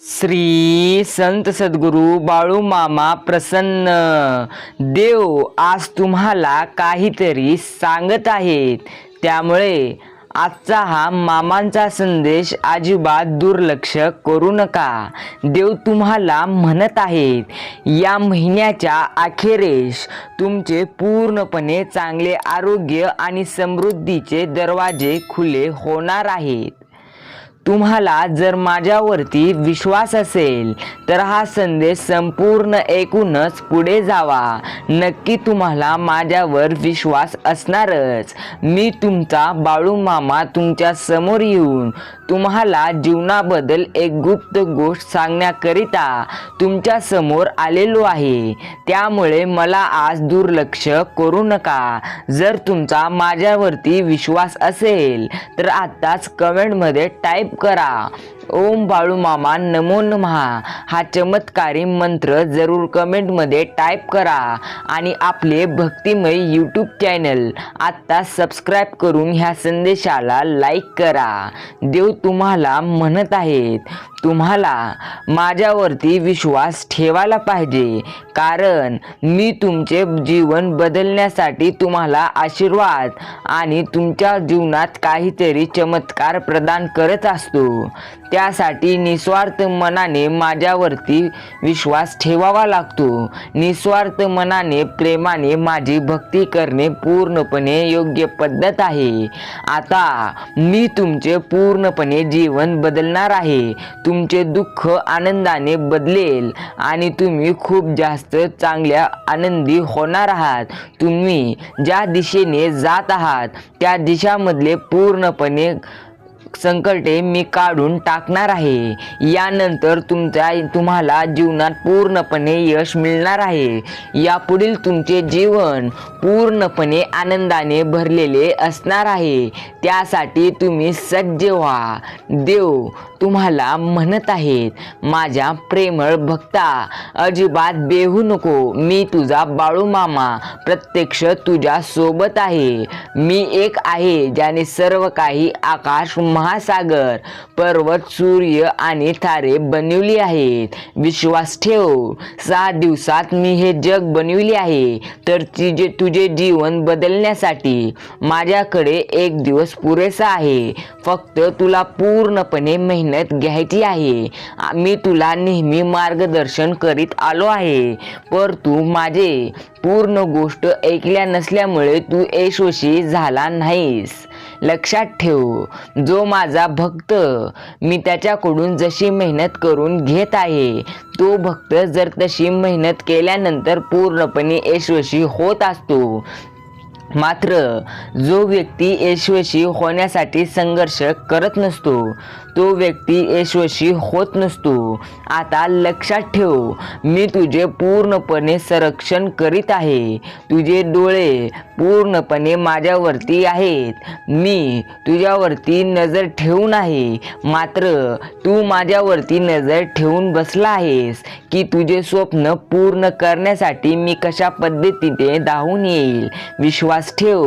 श्री संत सद्गुरू बाळू मामा प्रसन्न. देव आज तुम्हाला काहीतरी सांगत आहेत. त्यामुळे आजचा हा मामांचा संदेश अजिबात दुर्लक्ष करू नका. देव तुम्हाला म्हणत आहेत या महिन्याच्या अखेरेस तुमचे पूर्णपणे चांगले आरोग्य आणि समृद्धीचे दरवाजे खुले होणार आहेत. तुम्हाला जर माझ्यावरती विश्वास असेल तर हा संदेश संपूर्ण ऐकूनच पुढे जावा. नक्की तुम्हाला माझ्यावर विश्वास असणारच. मी तुमचा बाळू मामा तुमच्यासमोर येऊन तुम्हाला जीवनाबद्दल एक गुप्त गोष्ट सांगण्याकरिता तुमच्यासमोर आलेलो आहे. त्यामुळे मला आज दुर्लक्ष करू नका. जर तुमचा माझ्यावरती विश्वास असेल तर आत्ताच कमेंटमध्ये टाईप करा. ओम बाळू मामा नमो नमहा. हा चमत्कारी मंत्र जरूर कमेंटमध्ये टाईप करा आणि आपले भक्तिमय यूट्यूब चॅनल आत्ता सबस्क्राईब करून ह्या संदेशाला लाईक करा. देव तुम्हाला म्हणत आहेत. तुम्हाला माझ्यावरती विश्वास ठेवायला पाहिजे. कारण मी तुमचे जीवन बदलण्यासाठी तुम्हाला आशीर्वाद आणि तुमच्या जीवनात काहीतरी चमत्कार प्रदान करत असतो. त्यासाठी निस्वार्थ मनाने माझ्यावरती विश्वास ठेवावा लागतो. निस्वार्थ मनाने प्रेमाने माझी भक्ती करणे पूर्णपणे योग्य पद्धत आहे. आता मी तुमचे पूर्णपणे जीवन बदलणार आहे. तुमचे दुःख आनंदाने बदलेल आणि तुम्ही खूप जास्त चांगल्या आनंदी होणार आहात. तुम्ही ज्या दिशेने जात आहात त्या दिशामधले पूर्णपणे संकटे मी काढून टाकणार आहे. यानंतर तुमच्या तुम्हाला जीवनात पूर्णपणे यश मिळणार आहे. यापुढील तुमचे जीवन पूर्णपणे आनंदाने भरलेले असणार आहे. त्यासाठी तुम्ही सज्ज व्हा. देव तुम्हाला म्हणत आहेत माझ्या प्रेमळ भक्ता अजिबात बेहू नको मी तुझा बाळू मामा प्रत्यक्ष तुझ्या सोबत आहे. मी एक आहे ज्याने सर्व काही आकाश महासागर पर्वत सूर्य आणि तारे बनवली आहेत. विश्वास ठेव सहा दिवसात मी हे जग बनविले आहे. तर तुझे तुझे जीवन बदलण्यासाठी माझ्याकडे एक दिवस पुरेसा आहे. फक्त तुला पूर्णपणे मेहनत घ्यायची आहे. मी तुला नेहमी मार्गदर्शन करीत आलो आहे. पर तू माझे पूर्ण गोष्ट ऐकल्या नसल्यामुळे तू यशस्वी झाला नाहीस. लक्षात ठेव जो माझा भक्त मी त्याच्याकडून जशी मेहनत करून घेत आहे तो भक्त जर तशी मेहनत केल्यानंतर पूर्णपणे यशस्वी होत असतो. मात्र जो व्यक्ती यशस्वी होण्यासाठी संघर्ष करत नसतो तो व्यक्ती यशस्वी होत नसतो. आता लक्षात ठेव मी तुझे पूर्णपणे संरक्षण करीत आहे. तुझे डोळे पूर्णपणे माझ्यावरती आहेत. मी तुझ्यावरती नजर ठेवून आहे. मात्र तू माझ्यावरती नजर ठेवून बसला आहेस की तुझे स्वप्न पूर्ण करण्यासाठी मी कशा पद्धतीने धावून येईल? विश्वास ठेव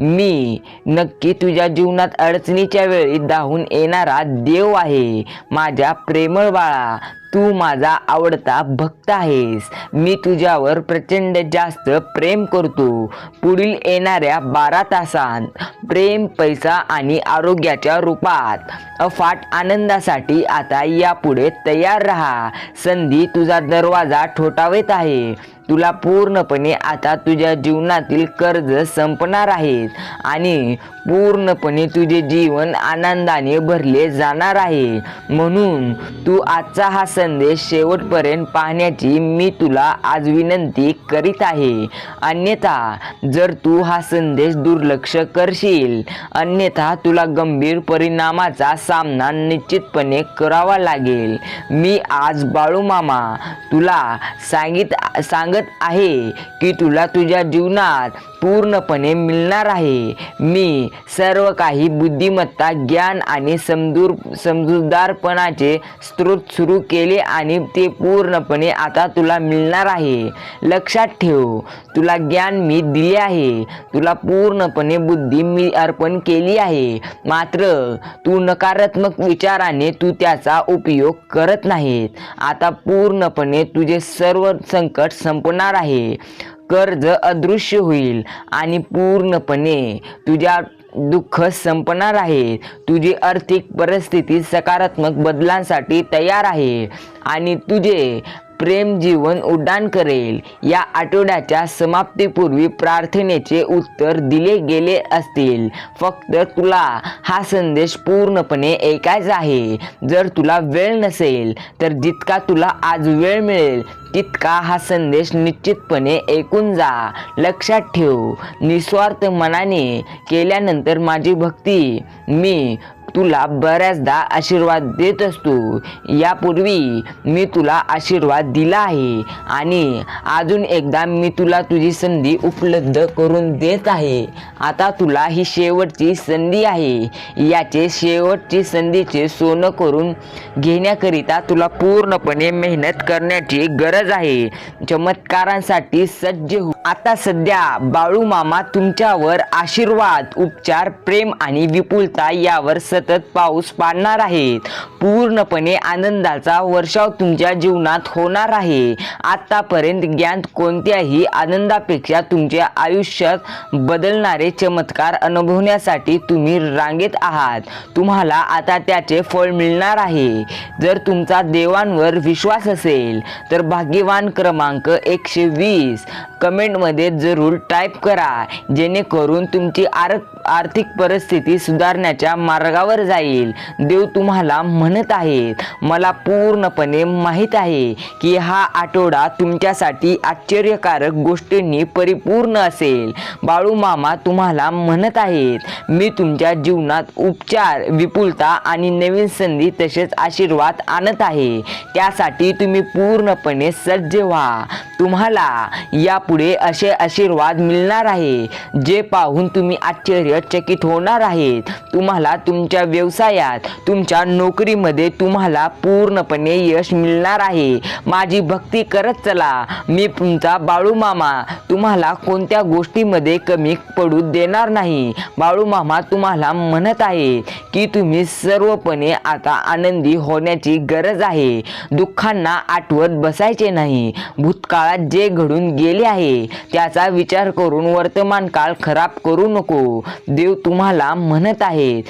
मी नक्की तुझ्या जीवनात अडचणीच्या वेळी धावून येणारा देव आहे. माझ्या प्रेमळ बाळा तू माझा आवडता भक्त आहेस. मी तुझ्यावर प्रचंड जास्त प्रेम करतो. पुढील येणाऱ्या बारा तासांत प्रेम पैसा आणि आरोग्याच्या रूपात अफाट आनंदासाठी आता यापुढे तयार राहा. संधी तुझा दरवाजा ठोठावत आहे. तुला पूर्णपणे आता तुझ्या जीवनातील कर्ज संपणार आहेत आणि पूर्णपणे तुझे जीवन आनंदाने भरले जाणार आहे. म्हणून तू आजचा हा संदेश शेवटपर्यंत पाहण्याची मी तुला आज विनंती करीत आहे. अन्यथा जर तू हा संदेश दुर्लक्ष करशील अन्यथा तुला गंभीर परिणामाचा सामना निश्चितपणे करावा लागेल. मी आज बाळू मामा तुला सांगित सांगत आहे की तुला तुझ्या जीवनात पूर्णपणे मिळणार आहे. मी सर्व काही बुद्धिमत्ता ज्ञान आणि समजूर समजूतदारपणाचे स्रोत सुरू केले आणि ते पूर्णपणे आता तुला मिळणार आहे. लक्षात ठेव तुला ज्ञान मी दिले आहे. तुला पूर्णपणे बुद्धी मी अर्पण केली आहे. मात्र तू नकारात्मक विचाराने तू त्याचा उपयोग करत नाहीत. आता पूर्णपणे तुझे सर्व संकट संपणार आहे. कर्ज अदृश्य होईल आणि पूर्णपणे तुझ्या दुःख संपणार आहे. तुझी आर्थिक परिस्थिती सकारात्मक बदलांसाठी तयार आहे आणि तुझे प्रेम जीवन उड्डाण करेल. या आठवड्याच्या समाप्तीपूर्वी प्रार्थनेचे उत्तर दिले गेले असतील. फक्त तुला हा संदेश पूर्णपणे ऐकायचा आहे. जर तुला वेळ नसेल तर जितका तुला आज वेळ मिळेल तितका हा संदेश निश्चितपणे ऐकून जा. लक्षात ठेव निस्वार्थ मनाने केल्यानंतर माझी भक्ती मी तुला बऱ्याचदा आशीर्वाद देत असतो. यापूर्वी मी तुला आशीर्वाद दिला आहे आणि अजून एकदा मी तुला तुझी संधी उपलब्ध करून देत आहे. आता तुला ही शेवटची संधी आहे. याचे शेवटची संधीचे सोनं करून घेण्याकरिता तुला पूर्णपणे मेहनत करण्याची गरज आहे. चमत्कारांसाठी सज्ज हो. आता सध्या बाळू मामा तुमच्यावर आशीर्वाद उपचार प्रेम आणि विपुलता यावर सतत पाऊस पाडणार आहेत. पूर्णपणे आनंदाचा वर्षाव तुमच्या जीवनात होणार आहे. आतापर्यंत ज्ञान कोणत्याही आनंदापेक्षा तुमच्या आयुष्यात बदलणारे चमत्कार अनुभवण्यासाठी तुम्ही रांगेत आहात. तुम्हाला आता त्याचे फळ मिळणार आहे. जर तुमचा देवांवर विश्वास असेल तर भाग्यवान क्रमांक एकशे वीस. कमेंटमध्ये जरूर टाईप करा. जेणेकरून तुमची आर आर्थिक परिस्थिती सुधारण्याच्या मार्गावर जाईल. देव तुम्हाला म्हणत आहेत. मला पूर्णपणे माहीत आहे की हा आठवडा तुमच्यासाठी आश्चर्यकारक गोष्टींनी परिपूर्ण असेल. बाळू मामा तुम्हाला म्हणत आहेत मी तुमच्या जीवनात उपचार विपुलता आणि नवीन संधी तसेच आशीर्वाद आणत आहे. त्यासाठी तुम्ही पूर्णपणे सज्ज व्हा. तुम्हाला यापुढे असे आशीर्वाद मिळणार आहे जे पाहून तुम्ही आश्चर्यचकित होणार आहेत. तुम्हाला तुमच्या तुमच्या व्यवसायात तुमच्या नोकरीमध्ये तुम्हाला पूर्णपणे यश मिळणार आहे. माझी भक्ती करत चला. मी तुमचा बाळू मामा. तुम्हाला कोणत्या गोष्टीमध्ये कमी पडू देणार नाही. बाळू मामा तुम्हाला म्हणत आहे की तुम्ही सर्वपणे आता आनंदी होण्याची गरज आहे. दुःखांना आठवत बसायचे नाही. भूतकाळात जे घडून गेले आहे त्याचा विचार करून वर्तमान काळ खराब करू नको. देव तुम्हाला म्हणत आहेत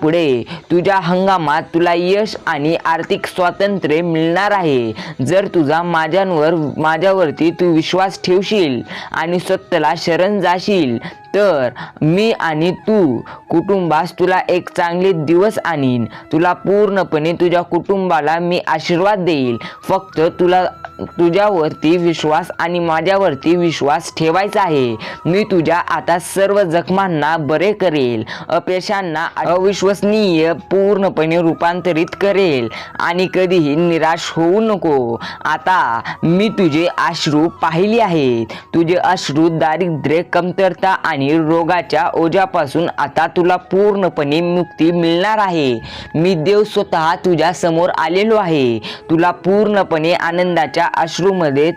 यापुढे तुझ्या हंगामात तुला यश आणि आर्थिक स्वातंत्र्य मिळणार आहे. जर तुझा माझ्यांवर माझ्यावरती तू विश्वास ठेवशील आणि स्वतःला शरण जाशील तर मी आणि तू कुटुंबास तुला एक चांगले दिवस आणीन. तुला पूर्णपणे तुझ्या कुटुंबाला मी आशीर्वाद देईल. फक्त तुला तुझ्यावरती विश्वास आणि माझ्यावरती विश्वास ठेवायचा आहे. मी तुझ्या आता सर्व जखमांना बरे करेल. अपयशांना अविश्वसनीय पूर्णपणे रूपांतरित करेल. आणि कधीही निराश होऊ नको. आता मी तुझे अश्रू पाहिले आहेत. तुझे अश्रू दारिद्र्य कमतरता आणि रोगाच्या ओझ्यापासून आता तुला पूर्णपणे मुक्ती मिळणार आहे. मी देव स्वतः तुझ्या समोर आलेलो आहे. तुला पूर्णपणे आनंदाच्या अश्रूमध्ये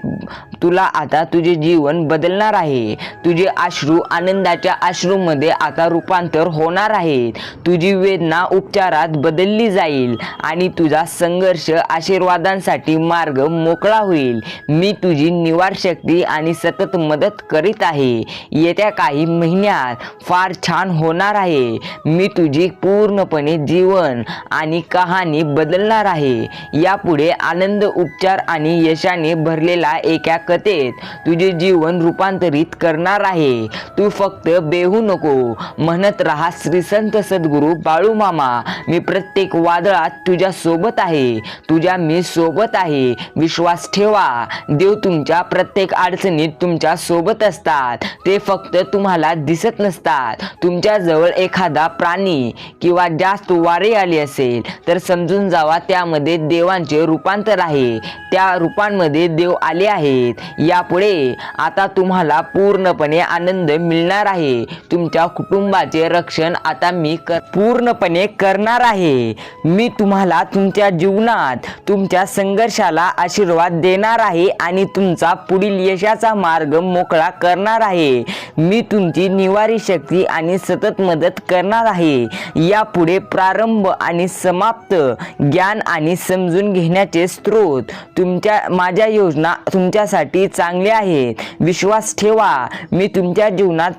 तुला आता तुझे जीवन बदलणार आहे. तुझे अश्रू आनंदाच्या अश्रूमध्ये आता रूपांतर होणार आहेत. तुझी वेदना उपचारात बदलली जाईल आणि तुझा संघर्ष आशीर्वादांसाठी मार्ग मोकळा होईल. मी तुझी निवार शक्ती आणि सतत मदत करीत आहे. येत्या काही महिन्यात फार छान होणार आहे. मी तुझी पूर्णपणे जीवन आणि कहाणी बदलणार आहे. यापुढे आनंद उपचार आणि यशाने भरलेला एका कथेत तुझे जीवन रूपांतरित करणार आहे. तू फक्त बेहू नको म्हणत राहा श्री संत सद्गुरू बाळू मामा. मी प्रत्येक वादळात तुझ्या सोबत आहे. तुझ्या मी सोबत आहे. विश्वास ठेवा. देव तुमच्या प्रत्येक अडचणीत तुमच्यासोबत असतात. ते फक्त तुम्हाला तुम्हाला दिसत नसतात. तुमच्याजवळ एखादा प्राणी किंवा जास्त वारे आली असेल तर समजून जावा त्यामध्ये देवांचे रूपांतर आहे. त्या रूपांमध्ये देव आले आहेत. यापुढे आता तुम्हाला पूर्णपणे आनंद मिळणार आहे. तुमच्या कुटुंबाचे रक्षण आता मी कर पूर्णपणे करणार आहे. मी तुम्हाला तुमच्या जीवनात तुमच्या संघर्षाला आशीर्वाद देणार आहे आणि तुमचा पुढील यशाचा मार्ग मोकळा करणार आहे. मी तुम तुमची निवारी शक्ती आणि सतत मदत करणार आहे. यापुढे प्रारंभ आणि समाप्त ज्ञान आणि समजून घेण्याचे स्रोत तुमच्या माझ्या योजना तुमच्यासाठी चांगल्या आहेत. विश्वास ठेवा. मी तुमच्या जीवनात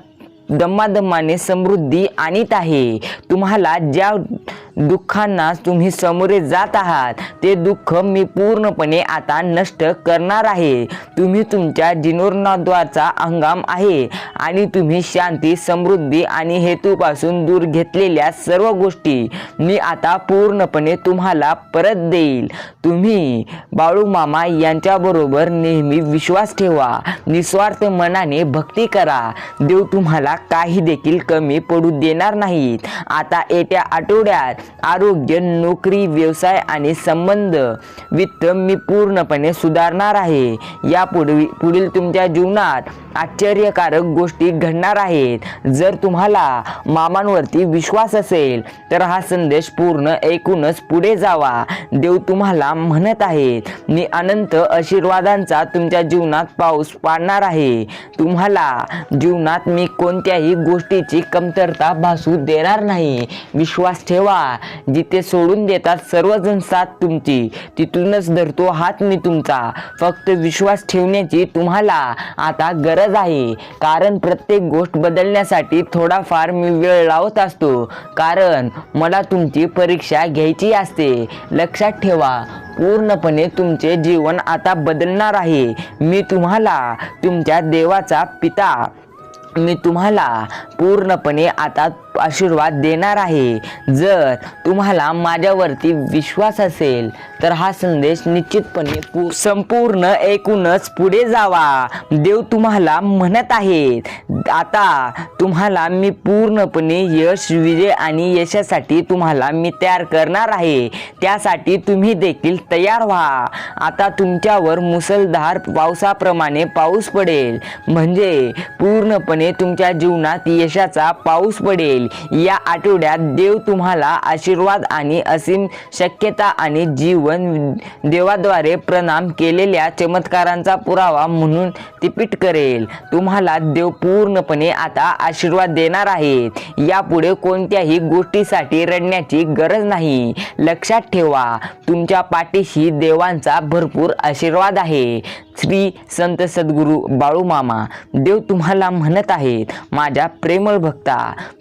दमादमाने समृद्धी आणीत आहे. तुम्हाला ज्या दुःखांना तुम्ही सामोरे जात आहात. ते दुःख मी पूर्णपणे आता नष्ट करणार आहे. तुम्ही तुमच्या जीर्णोद्धाराचा हंगाम आहे आणि तुम्ही शांती समृद्धी आणि हेतूपासून दूर घेतलेल्या सर्व गोष्टी मी आता पूर्णपणे तुम्हाला परत देईल. तुम्ही बाळू मामा यांच्याबरोबर नेहमी विश्वास ठेवा. निस्वार्थ मनाने भक्ती करा. देव तुम्हाला काही देखील कमी पडू देणार नाहीत. आता येत्या आठवड्यात आरोग्य नोकरी व्यवसाय आणि संबंध वित्त मी पूर्णपणे सुधारणार आहे. यापुढे पुढील तुमच्या जीवनात आश्चर्यकारक गोष्टी घडणार आहेत. जर तुम्हाला मामांवरती विश्वास असेल तर हा संदेश पूर्ण ऐकूनच पुढे जावा. देव तुम्हाला म्हणत आहेत मी अनंत आशीर्वादांचा तुमच्या जीवनात पाऊस पाडणार आहे. तुम्हाला जीवनात मी कोणत्याही गोष्टीची कमतरता भासू देणार नाही. विश्वास ठेवा. जिथे सोडून देतात सर्वजण साथ तुमची. तिथूनच धरतो हात मी तुमचा. फक्त विश्वास ठेवण्याची तुम्हाला आता गरज आहे. कारण प्रत्येक गोष्ट बदलण्यासाठी थोडाफार मी वेळ लावत असतो. कारण मला तुमची परीक्षा घ्यायची असते. लक्षात ठेवा पूर्णपणे तुमचे जीवन आता बदलणार आहे. मी तुम्हाला तुमच्या देवाचा पिता. मी तुम्हाला पूर्णपणे आता आशीर्वाद देणार आहे. जर तुम्हाला माझ्यावरती विश्वास असेल तर हा संदेश निश्चितपणे संपूर्ण ऐकूनच पुढे जावा. देव तुम्हाला म्हणत आहेत. आता तुम्हाला मी पूर्णपणे यश विजय आणि यशासाठी तुम्हाला मी तयार करणार आहे. त्यासाठी तुम्ही देखील तयार व्हा. आता तुमच्यावर मुसळधार पावसाप्रमाणे पाऊस पडेल. म्हणजे पूर्णपणे तुमच्या जीवनात यशाचा पाऊस पडेल. या आठवड्यात देव तुम्हाला आशीर्वाद आणि असीम शक्यता आणि जीवन देवाद्वारे प्रणाम केलेल्या चमत्कारांचा पुरावा म्हणून तिपीट करेल. तुम्हाला देव पूर्णपणे आता आशीर्वाद देणार आहेत. यापुढे कोणत्याही गोष्टीसाठी रडण्याची गरज नाही. लक्षात ठेवा तुमच्या पाठीशी देवांचा भरपूर आशीर्वाद आहे. श्री संत सद्गुरू बाळू मामा देव तुम्हाला म्हणत आहेत माझ्या प्रेमळ भक्ता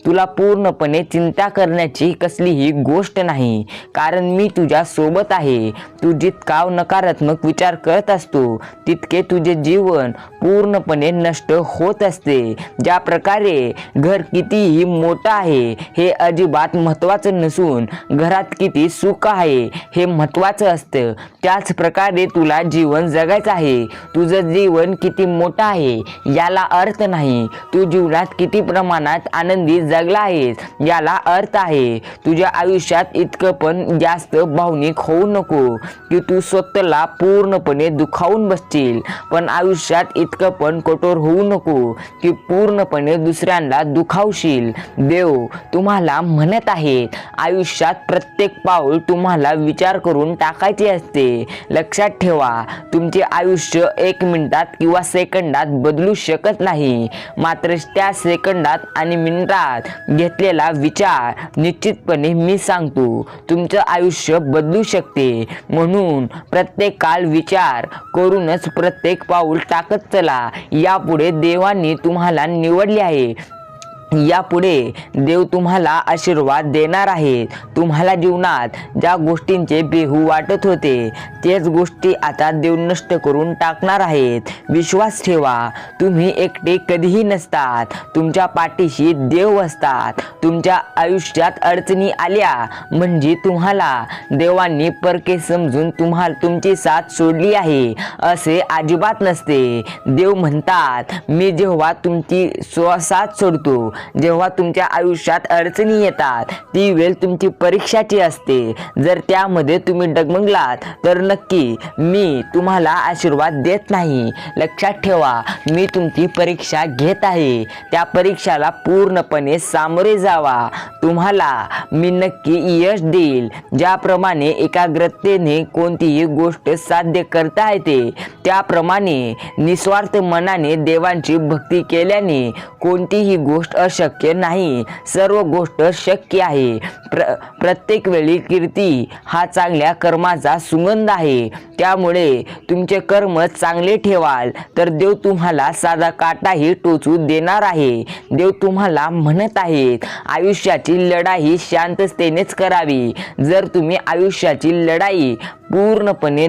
तुला पूर्णपणे चिंता करण्याची कसलीही गोष्ट नाही कारण मी तुझ्या सोबत आहे तू जितका नकारात्मक विचार करत असतो तितके तुझे जीवन पूर्णपणे नष्ट होत असते. ज्या प्रकारे घर कितीही मोठं आहे हे अजिबात महत्त्वाचं नसून घरात किती सुख आहे हे महत्त्वाचं असतं. त्याच प्रकारे तुला जीवन जगायचं आहे. तुझं जीवन किती मोठं आहे याला अर्थ नाही. तू जीवनात किती प्रमाणात आनंदी जगला आहेस याला अर्थ आहे. तुझ्या आयुष्यात इतकं पण जास्त भावनिक होऊ नको की तू स्वतःला पूर्णपणे दुखावून बसशील. पण आयुष्यात इतकं पण कठोर होऊ नको की पूर्णपणे दुसऱ्यांना दुखावशील. देव तुम्हाला म्हणत आहे आयुष्यात प्रत्येक पाऊल तुम्हाला विचार करून टाकायचे असते. लक्षात ठेवा तुमचे आयुष्य एक मिनिटात किंवा सेकंदात बदलू शकत नाही. मात्र त्या सेकंदात आणि मिनिटात घेतलेला विचार निश्चितपणे मी सांगतो तुमचं आयुष्य बदलू शकते. म्हणून प्रत्येक काल विचार करूनच प्रत्येक पाऊल टाकत चला. यापुढे देवांनी तुम्हाला निवडले आहे. यापुढे देव तुम्हाला आशीर्वाद देणार आहे तुम्हाला जीवनात ज्या गोष्टींचे बेहू वाटत होते तेच गोष्टी आता देव नष्ट करून टाकणार आहेत. विश्वास ठेवा तुम्ही एकटे कधीही नसतात. तुमच्या पाठीशी देव असतात. तुमच्या आयुष्यात अडचणी आल्या म्हणजे तुम्हाला देवांनी परके समजून तुम्हाला तुमची साथ सोडली आहे. असे अजिबात नसते. देव म्हणतात मी जेव्हा तुमची स्व साथ सोडतो जेव्हा तुमच्या आयुष्यात अडचणी येतात ती वेळ तुमची परीक्षाची असते. जर त्यामध्ये तुम्ही डगमगलात तर नक्की मी तुम्हाला आशीर्वाद देत नाही. लक्षात ठेवा मी तुमची परीक्षा घेत आहे. त्या परीक्षाला पूर्णपणे सामोरे जावा. तुम्हाला मी नक्की यश देईल. ज्याप्रमाणे एकाग्रतेने कोणतीही गोष्ट साध्य करता येते त्याप्रमाणे निस्वार्थ मनाने देवांची भक्ती केल्याने कोणतीही गोष्ट अशक्य नाही. सर्व गोष्ट शक्य आहे. प्र प्रत्येक वेळी कीर्ती हा चांगल्या कर्माचा सुगंध आहे. त्यामुळे तुमचे कर्म चांगले ठेवाल. तर देव तुम्हाला साधा काटाही टोचू देणार आहे. देव तुम्हाला म्हणत आहेत आयुष्याची लढाई शांततेनेच करावी. जर तुम्ही आयुष्याची लढाई पूर्णपणे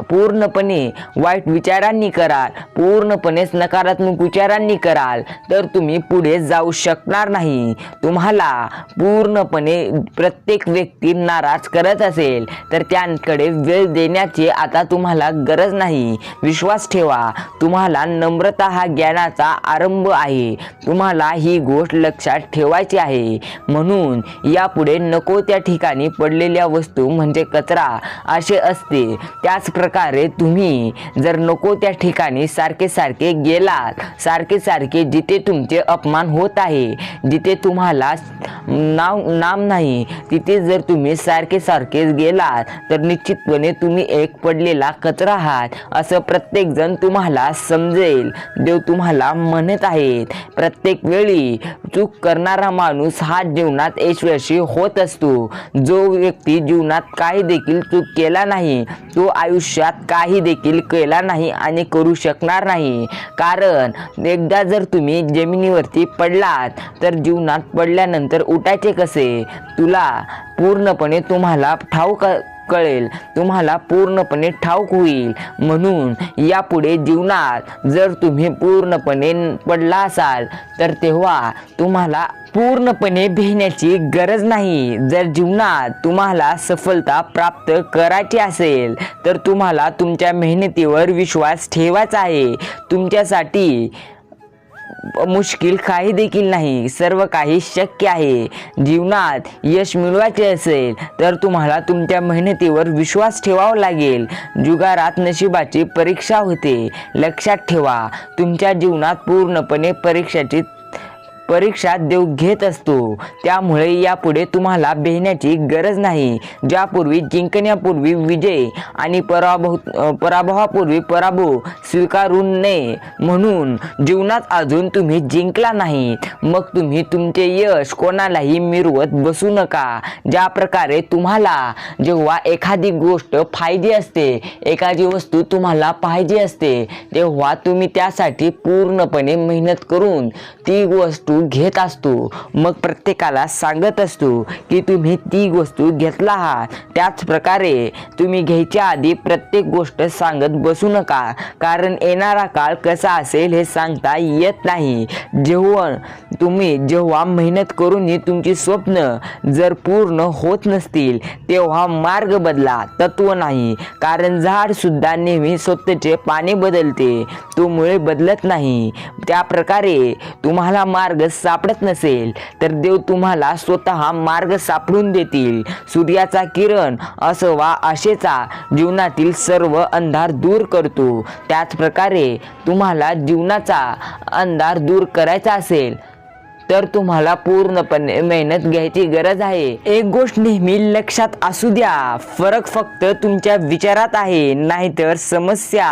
पूर्णपणे वाईट विचारांनी कराल पूर्णपणेच नकारात्मक विचारांनी कराल तर तुम्ही पुढे जाऊ शकणार नाही. तुम्हाला पूर्णपणे प्रत्येक व्यक्ती नाराज करत असेल तर त्यांकडे वेळ देण्याची आता तुम्हाला गरज नाही. विश्वास ठेवा तुम्हाला नम्रता हा ज्ञानाचा आरंभ आहे. तुम्हाला ही गोष्ट लक्षात ठेवायची आहे. म्हणून यापुढे नको त्या ठिकाणी पडलेल्या वस्तू म्हणजे कचरा असे असते. त्याच प्रकारे तुम्ही जर नको त्या ठिकाणी सारखे सारखे गेलात सारखे सारखे जिथे तुमचे अपमान होत आहे जिथे तुम्हाला नाव नाम नाही तिथे जर तुम्ही सारखे सारखेच गेलात तर निश्चितपणे तुम्ही एक पडलेला कचरा आहात. असं प्रत्येकजण तुम्हाला समजेल. देव तुम्हाला म्हणत आहेत प्रत्येक वेळी चूक करणारा माणूस हा जीवनात यशस्वी होत असतो. जो व्यक्ती जीवनात काही देखील चूक केला नाही तो आयुष्य आयुष्यात काही देखील केला नाही आणि करू शकणार नाही. कारण एकदा जर तुम्ही जमिनीवरती पडलात तर जीवनात पडल्यानंतर उठायचे कसे? तुला पूर्णपणे तुम्हाला ठाऊक कळेल. तुम्हाला पूर्णपणे ठाऊक होईल. म्हणून यापुढे जीवनात जर तुम्ही पूर्णपणे पडला असाल तर तेव्हा तुम्हाला पूर्णपणे भिण्याची गरज नाही. जर जीवनात तुम्हाला सफलता प्राप्त करायची असेल तर तुम्हाला तुमच्या मेहनतीवर विश्वास ठेवायचा आहे. तुमच्यासाठी मुश्किल काही देखील नाही. सर्व काही शक्य आहे. जीवनात यश मिळवायचे असेल तर तुम्हाला तुमच्या मेहनतीवर विश्वास ठेवावा लागेल. जुगारात नशिबाची परीक्षा होते. लक्षात ठेवा तुमच्या जीवनात पूर्णपणे परीक्षाची परीक्षा देव घेत असतो. त्यामुळे यापुढे तुम्हाला भेण्याची गरज नाही. ज्यापूर्वी जिंकण्यापूर्वी विजय आणि पराभव पराभवापूर्वी पराभव स्वीकारू नये म्हणून जीवनात अजून तुम्ही जिंकला नाही. मग तुम्ही तुमचे यश कोणालाही मिरवत बसू नका. ज्या प्रकारे तुम्हाला जेव्हा एखादी गोष्ट फायदे असते एखादी वस्तू तुम्हाला पाहिजे असते तेव्हा तुम्ही त्यासाठी पूर्णपणे मेहनत करून ती वस्तू घेत असतो. मग प्रत्येकाला सांगत असतो की तुम्ही ती वस्तू घेतला आहात त्याच प्रकारे तुम्ही घ्यायच्या आधी प्रत्येक गोष्ट सांगत बसू नका. कारण येणारा काळ कसा असेल हे सांगता येत नाही. जेव्हा तुम्ही जेव्हा मेहनत करूनही तुमची स्वप्न जर पूर्ण होत नसतील तेव्हा मार्ग बदला तत्व नाही. कारण झाड सुद्धा नेहमी स्वतःचे पाणी बदलते. तो मुळे बदलत नाही. त्या प्रकारे तुम्हाला मार्ग सापडत नसेल तर देव तुम्हाला स्वतः मार्ग सापडून देतील. सूर्याचा किरण असं वा आशेचा जीवनातील सर्व अंधार दूर करतो. त्याच प्रकारे तुम्हाला जीवनाचा अंधार दूर करायचा असेल तर तुम्हाला पूर्णपणे मेहनत घ्यायची गरज आहे. एक गोष्ट नेहमी लक्षात असू द्या. फरक फक्त तुमच्या विचारात आहे नाहीतर समस्या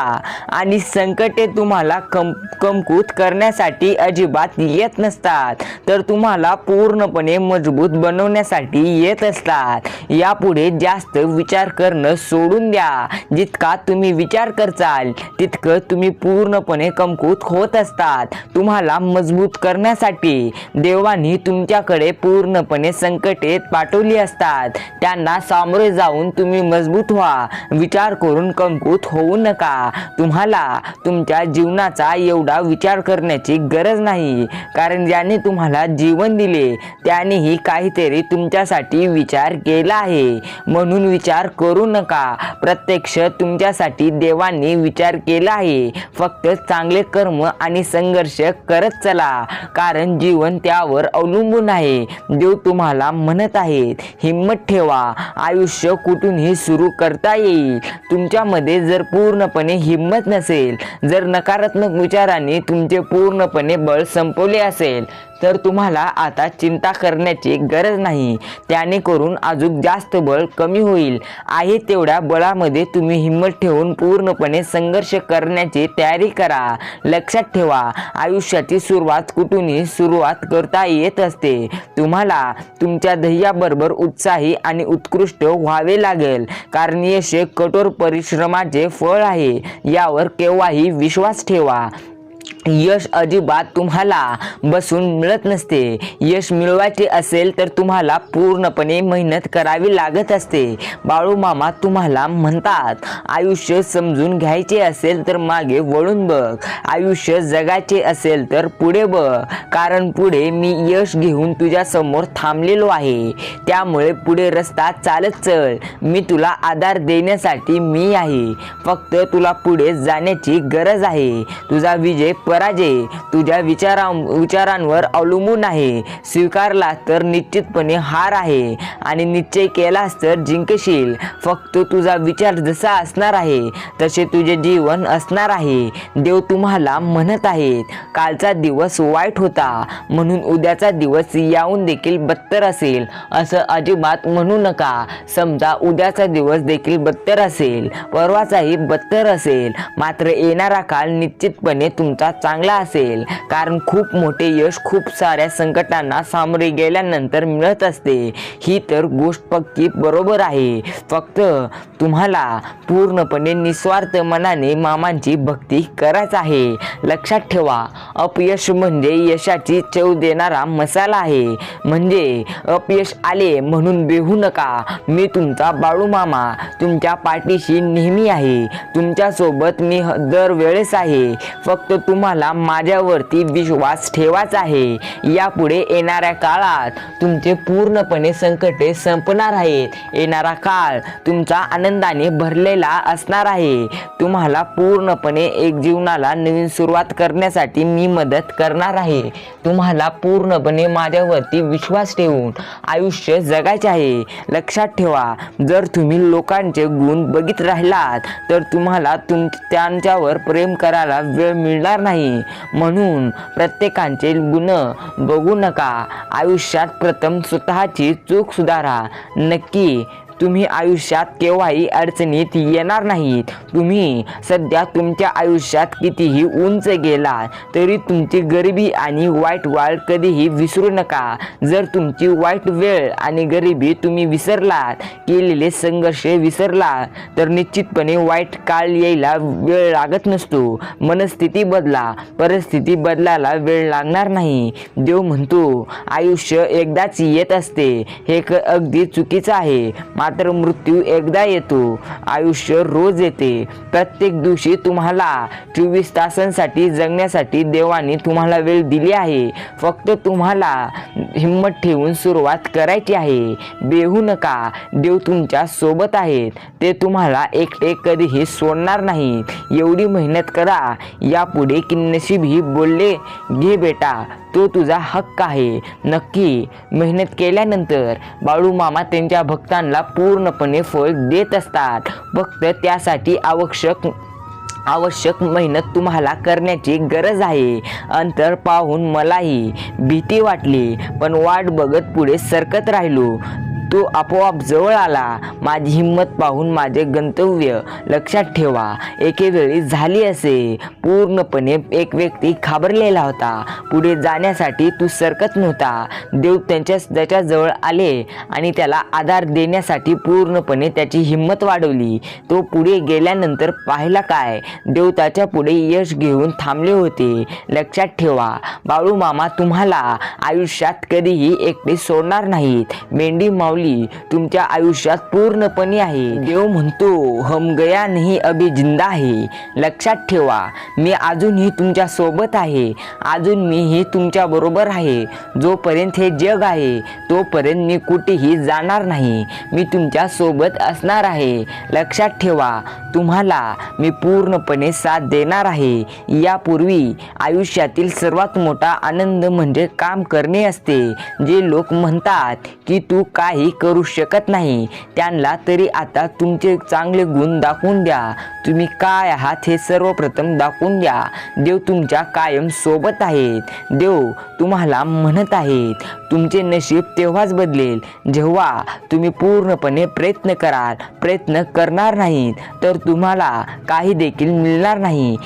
आणि संकटे तुम्हाला कम कमकुत करण्यासाठी अजिबात येत नसतात. तर तुम्हाला पूर्णपणे मजबूत बनवण्यासाठी येत असतात. यापुढे जास्त विचार करणं सोडून द्या. जितका तुम्ही विचार करचाल तितकं तुम्ही पूर्णपणे कमकुत होत असतात. तुम्हाला मजबूत करण्यासाठी देवानी तुमच्याकडे पूर्णपणे संकटे पाठवली असतात. त्यांना सामोरे जाऊन तुम्ही मजबूत व्हा. विचार करून कमकुत होऊ नका. तुम्हाला तुमच्या जीवनाचा एवढा विचार करण्याची गरज नाही. कारण ज्याने तुम्हाला जीवन दिले त्यानेही काहीतरी तुमच्यासाठी विचार केला आहे. म्हणून विचार करू नका. प्रत्यक्ष तुमच्यासाठी देवांनी विचार केला आहे. फक्त चांगले कर्म आणि संघर्ष करत चला. कारण जीवन त्यावर अवलंबून आहे. देव तुम्हाला म्हणत आहेत हिंमत ठेवा. आयुष्य कुठूनही सुरू करता येईल. तुमच्यामध्ये जर पूर्णपणे हिंमत नसेल जर नकारात्मक विचारांनी तुमचे पूर्णपणे बळ संपवले असेल तर तुम्हाला आता चिंता करण्याची गरज नाही. त्याने करून अजून जास्त बळ कमी होईल. आहे तेवढ्या बळामध्ये तुम्ही हिंमत ठेवून पूर्णपणे संघर्ष करण्याची तयारी करा. लक्षात ठेवा आयुष्याची सुरुवात कुठूनही सुरुवात करता येत असते. तुम्हाला तुमच्या ध्येयाबरोबर उत्साही आणि उत्कृष्ट व्हावे लागेल. कारण यश कठोर परिश्रमाचे फळ आहे. यावर केव्हाही विश्वास ठेवा. यश अजिबात तुम्हाला बसून मिळत नसते. यश मिळवायचे असेल तर तुम्हाला पूर्णपणे मेहनत करावी लागत असते. बाळू मामा तुम्हाला म्हणतात आयुष्य समजून घ्यायचे असेल तर मागे वळून बघ. आयुष्य जगायचे असेल तर पुढे बघ. कारण पुढे मी यश घेऊन तुझ्या समोर थांबलेलो आहे. त्यामुळे पुढे रस्ता चालत चल. मी तुला आधार देण्यासाठी मी आहे. फक्त तुला पुढे जाण्याची गरज आहे. तुझा विजय पराजय तुझ्या विचारा विचारांवर अवलंबून आहे. स्वीकारला तर निश्चितपणे हार आहे आणि निश्चय केलास तर जिंकशील. फक्त तुझा विचार जसा असणार आहे तसे तुझे जीवन असणार आहे. देव तुम्हाला म्हणत आहेत कालचा दिवस वाईट होता. म्हणून उद्याचा दिवस याहून देखील बत्तर असेल. असं अजिबात म्हणू नका. समजा उद्याचा दिवस देखील बत्तर असेल. परवाचाही बत्तर असेल. मात्र येणारा काल निश्चितपणे तुमचा चांगला असेल. कारण खूप मोठे यश खूप साऱ्या संकटांना सामोरे गेल्यानंतर मिळत असते. ही तर गोष्ट पक्की बरोबर आहे. फक्त तुम्हाला पूर्णपणे निस्वार्थ मनाने मामांची भक्ती करायच आहे. लक्षात ठेवा अपयश म्हणजे यशाची चव देणारा मसाला आहे. म्हणजे अपयश आले म्हणून बेहू नका. मी तुमचा बाळू मामा. तुमच्या पाठीशी नेहमी आहे. तुमच्यासोबत मी दरवेळेस आहे. फक्त तुम्हाला माझ्यावरती विश्वास ठेवायचा आहे. यापुढे येणाऱ्या काळात तुमचे पूर्णपणे संकटे संपणार आहेत. येणारा काळ तुमचा आनंद आनंदाने भरलेला असणार आहे. तुम्हाला पूर्णपणे एक जीवनाला नवीन सुरुवात करण्यासाठी मी मदत करणार आहे. तुम्हाला पूर्णपणे माझ्यावरती विश्वास ठेवून आयुष्य जगायचे आहे. लक्षात ठेवा जर तुम्ही लोकांचे गुण बघित राहिलात तर तुम्हाला तुम त्यांच्यावर प्रेम करायला वेळ मिळणार नाही. म्हणून प्रत्येकांचे गुण बघू नका. आयुष्यात प्रथम स्वतःची चूक सुधारा. नक्की तुम्ही आयुष्यात केव्हाही अडचणीत येणार नाहीत. तुम्ही सध्या तुमच्या आयुष्यात कितीही उंच गेला तरी तुमची गरिबी आणि वाईट वाळ कधीही विसरू नका. जर तुमची वाईट वेळ आणि गरिबी तुम्ही विसरलात केलेले संघर्ष विसरला तर निश्चितपणे वाईट काळ यायला वेळ लागत नसतो. मनस्थिती बदला परिस्थिती बदलायला वेळ लागणार नाही. देव म्हणतो आयुष्य एकदाच येत असते हे क अगदी चुकीचं आहे. मात्र मृत्यू एकदा येतो. आयुष्य रोज येते. प्रत्येक दिवशी तुम्हाला चोवीस तासांसाठी जगण्यासाठी देवाने तुम्हाला वेळ दिली आहे. फक्त तुम्हाला हिंमत ठेवून सुरुवात करायची आहे. बेहू नका. देव तुमच्यासोबत आहेत. ते तुम्हाला एकटे कधीही सोडणार नाहीत. एवढी मेहनत करा. यापुढे की बोलले घे बेटा. तो तुझा हक्क आहे. नक्की मेहनत केल्यानंतर बाळू मामा त्यांच्या भक्तांना पूर्णपणे फळ देत असतात. फक्त त्यासाठी आवश्यक आवश्यक मेहनत तुम्हाला करण्याची गरज आहे. अंतर पाहून मलाही भीती वाटली पण वाट बघत पुढे सरकत राहिलो. तो आपोआप जवळ आला. माझी हिंमत पाहून माझे गंतव्य लक्षात ठेवा. एकेवेळी झाली असे. पूर्णपणे एक व्यक्ती घाबरलेला होता. पुढे जाण्यासाठी तू सरकत नव्हता. देव त्यांच्या त्याच्याजवळ आले आणि त्याला आधार देण्यासाठी पूर्णपणे त्याची हिंमत वाढवली. तो पुढे गेल्यानंतर पाहिला काय? देव त्याच्या पुढे यश घेऊन थांबले होते. लक्षात ठेवा बाळू मामा तुम्हाला आयुष्यात कधीही एकटे सोडणार नाहीत. मेंढी माऊली तुमच्या आयुष्यात पूर्णपणे आहे. देव म्हणतो हम गया नाही अभि जिंदा आहे लक्षात ठेवा मी अजूनही तुमच्यासोबत आहे. अजून मीही तुमच्या बरोबर आहे. जोपर्यंत हे जग आहे तोपर्यंत मी कुठेही जाणार नाही. मी तुमच्यासोबत असणार आहे. लक्षात ठेवा तुम्हाला मी पूर्णपणे साथ देणार आहे. यापूर्वी आयुष्यातील सर्वात मोठा आनंद म्हणजे काम करणे असते. जे लोक म्हणतात की तू काही करू शकत नाही. त्यांना तरी आता तुमचे चांगले गुण दाखवून द्या. तुम्ही काय आहात हे सर्वप्रथम दाखवून द्या. देव तुमच्या कायम सोबत आहेत. देव तुम्हाला म्हणत आहेत. तुमचे नशीब तेव्हाच बदलेल. जेव्हा तुम्ही पूर्णपणे प्रयत्न कराल प्रयत्न करणार नाहीत तर तुम्हाला काही देखील मिळणार नाही.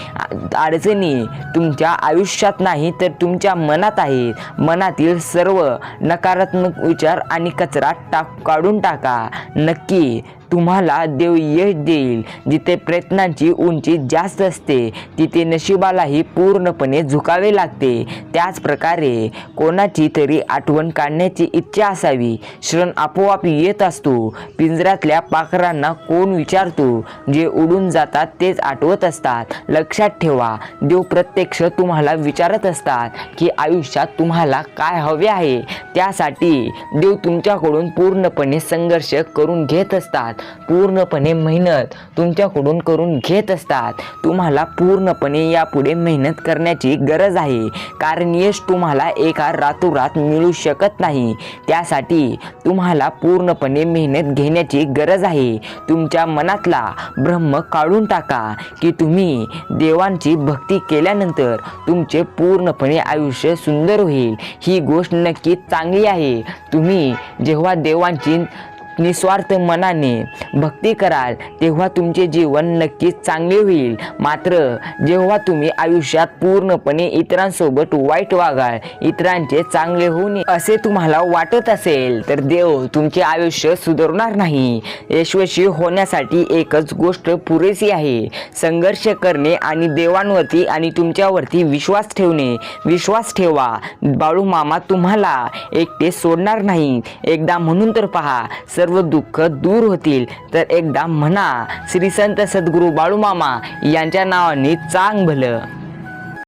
अडचणी तुमच्या आयुष्यात नाही तर तुमच्या मनात आहेत. मनातील सर्व नकारात्मक विचार आणि कचरा टाक काढून टाका. नक्की. तुम्हाला देव यश देईल. जिथे प्रयत्नांची उंची जास्त असते तिथे नशिबालाही पूर्णपणे झुकावे लागते. त्याच प्रकारे कोणाची तरी आठवण काढण्याची इच्छा असावी. क्षण आपोआप येत असतो. पिंजऱ्यातल्या पाखरांना कोण विचारतो? जे उडून जातात तेच आठवत असतात. लक्षात ठेवा देव प्रत्यक्ष तुम्हाला विचारत असतात की आयुष्यात तुम्हाला काय हवे आहे? त्यासाठी देव तुमच्याकडून पूर्णपणे संघर्ष करून घेत असतात. पूर्णपणे मेहनत तुमच्याकडून करून घेत असतात. तुम्हाला पूर्णपणे यापुढे मेहनत करण्याची गरज आहे. कारण यश तुम्हाला एका रातोरात मिळू शकत नाही. त्यासाठी तुम्हाला पूर्णपणे मेहनत घेण्याची गरज आहे. तुमच्या मनातला ब्रह्म काढून टाका की तुम्ही देवांची भक्ती केल्यानंतर तुमचे पूर्णपणे आयुष्य सुंदर होईल. ही गोष्ट नक्कीच चांगली आहे. तुम्ही जेव्हा देवांची निस्वार्थ मनाने भक्ती कराल तेव्हा तुमचे जीवन नक्कीच चांगले होईल. मात्र जेव्हा तुम्ही आयुष्यात पूर्णपणे इतरांसोबत वाईट वागाल इतरांचे चांगले होऊ नये असे तुम्हाला वाटत असेल तर देव तुमचे आयुष्य सुधारणार नाही. यशस्वी होण्यासाठी एकच गोष्ट पुरेशी आहे. संघर्ष करणे आणि देवांवरती आणि तुमच्यावरती विश्वास ठेवणे. विश्वास ठेवा. बाळू मामा तुम्हाला एकटे सोडणार नाही. एकदा म्हणून तर पहा सर्व दुःख दूर होतील. तर एकदा म्हणा श्री संत सद्गुरू बाळूमामा यांच्या नावाने चांग भलं.